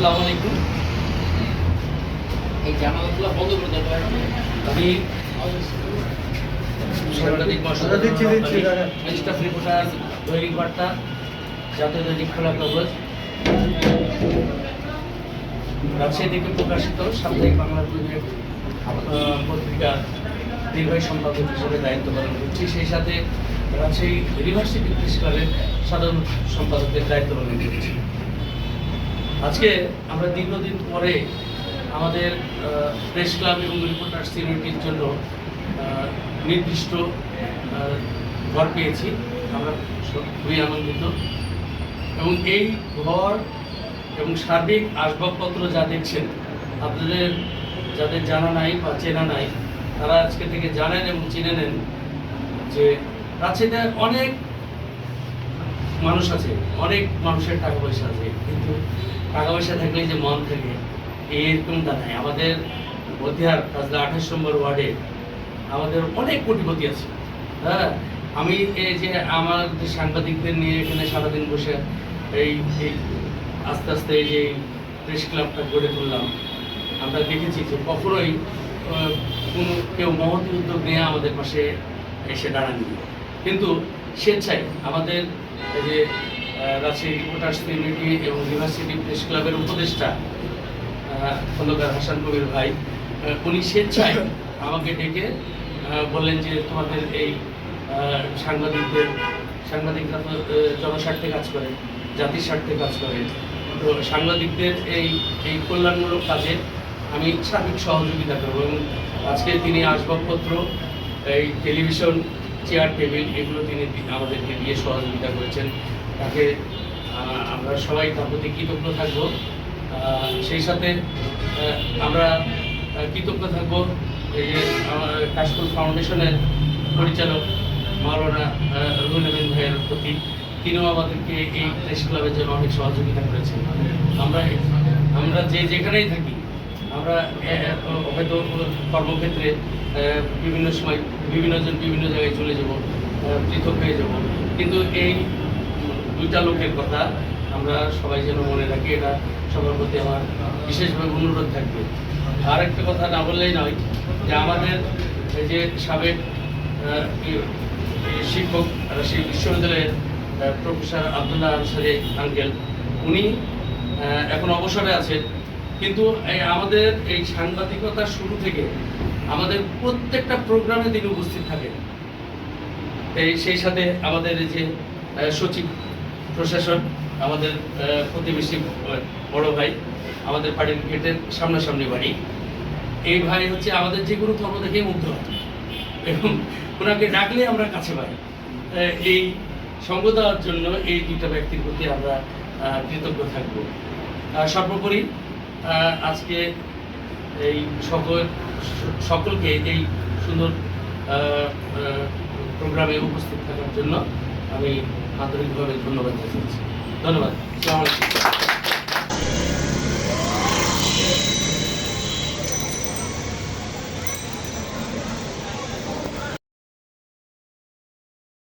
আসসালামু আলাইকুম। এই জানালাগুলো বন্ধ করে দেবো আমি দৈনিক বার্তা জাতীয় দৈনিক খোলা কাগজ রাজশাহী থেকে প্রকাশিত সাপ্তাহিক বাংলা পত্রিকার নির্বাহী সম্পাদক হিসেবে দায়িত্ব পালন করছি। সেই সাথে রাজশাহী ইউনিভার্সিটি প্রেস ক্লাবের সাধারণ সম্পাদকের দায়িত্ব পালন করছি। আজকে আমরা দীর্ঘদিন পরে আমাদের প্রেস ক্লাব এবং রিপোর্টার সিনিয়রিটির জন্য নির্দিষ্ট ঘর পেয়েছি। আমরা খুবই আনন্দিত। এবং এই ঘর এবং সার্বিক আসবাবপত্র যা দেখছেন, আপনাদের যাদের জানা নাই বা চেনা নাই, তারা আজকে থেকে জানেন এবং চিনে নেন যে রাজশাহীতে অনেক মানুষ আছে, অনেক মানুষের টাকা পয়সা আছে, কিন্তু টাকা পয়সা থাকলে যে মন থাকে এরকমটা নাই। আমাদের মধ্যহার কাজলা আঠাশ নম্বর ওয়ার্ডে আমাদের অনেক কোটিপতি আছে। হ্যাঁ আমি এই যে আমার সাংবাদিকদের নিয়ে এখানে সারাদিন বসে এই আস্তে আস্তে এই যে প্রেস ক্লাবটা গড়ে তুললাম, আমরা দেখেছি যে কখনোই কোনো কেউ মহতি উদ্যোগ নিয়ে আমাদের পাশে এসে দাঁড়াননি কিন্তু স্বেচ্ছায় আমাদের যে রাজশাহী রিপোর্টার্স ইউনিটি এবং ইউনিভার্সিটি প্রেস ক্লাবের উপদেষ্টা খন্দকার হাসান কবির ভাই উনি স্বেচ্ছায় আমাকে ডেকে বললেন যে তোমাদের এই সাংবাদিকদের, সাংবাদিকরা তো জনস্বার্থে কাজ করে, জাতির স্বার্থে কাজ করে। তো সাংবাদিকদের এই এই কল্যাণমূলক কাজে আমি সার্বিক সহযোগিতা করব এবং আজকে তিনি আসবাবপত্র, এই টেলিভিশন চেয়ার, টেবিল এগুলো তিনি আমাদেরকে দিয়ে সহযোগিতা করেছেন। তাকে আমরা সবাই তার প্রতি কৃতজ্ঞ থাকব। সেই সাথে আমরা কৃতজ্ঞ থাকব এই যে কাশফুল ফাউন্ডেশনের পরিচালক মাওলানা রুহুল আমিন ভাইয়ের প্রতি। তিনিও আমাদেরকে এই প্রেস ক্লাবের জন্য অনেক সহযোগিতা করেছেন। আমরা আমরা যে যেখানেই থাকি আমরা হয়তো কর্মক্ষেত্রে বিভিন্ন সময় বিভিন্ন জন বিভিন্ন জায়গায় চলে যাব পৃথক হয়ে যাব। কিন্তু এই দুইটা লোকের কথা আমরা সবাই যেন মনে রাখি, এটা সবার প্রতি আমার বিশেষভাবে অনুরোধ থাকবে। আর একটা কথা না বললেই নয় যে আমাদের যে সাবেক শিক্ষক সেই বিশ্ববিদ্যালয়ের প্রফেসর আবদুল্লাহ আনসারি আঙ্কেল, উনি এখন অবসরে আছেন। কিন্তু আমাদের এই সাংবাদিকতা শুরু থেকে আমাদের প্রত্যেকটা প্রোগ্রামে তিনি উপস্থিত থাকেন। এই সেই সাথে আমাদের যে সচিব, প্রশাসন, আমাদের প্রতিবেশী বড় ভাই, আমাদের বাড়ির গেটের সামনাসামনি বাড়ি। এই ভাই হচ্ছে আমাদের যে কোনো ধর্ম দেখেই মুগ্ধ হয়। এবং ওনাকে ডাকলে আমরা কাছে পাই। এই সঙ্গ দেওয়ার জন্য এই দুইটা ব্যক্তির প্রতি আমরা কৃতজ্ঞ থাকব। সর্বোপরি আজকে এই সকল, সকলকে এই সুন্দর প্রোগ্রামে উপস্থিত থাকার জন্য আমি আন্তরিকভাবে ধন্যবাদ জানাচ্ছি। ধন্যবাদ।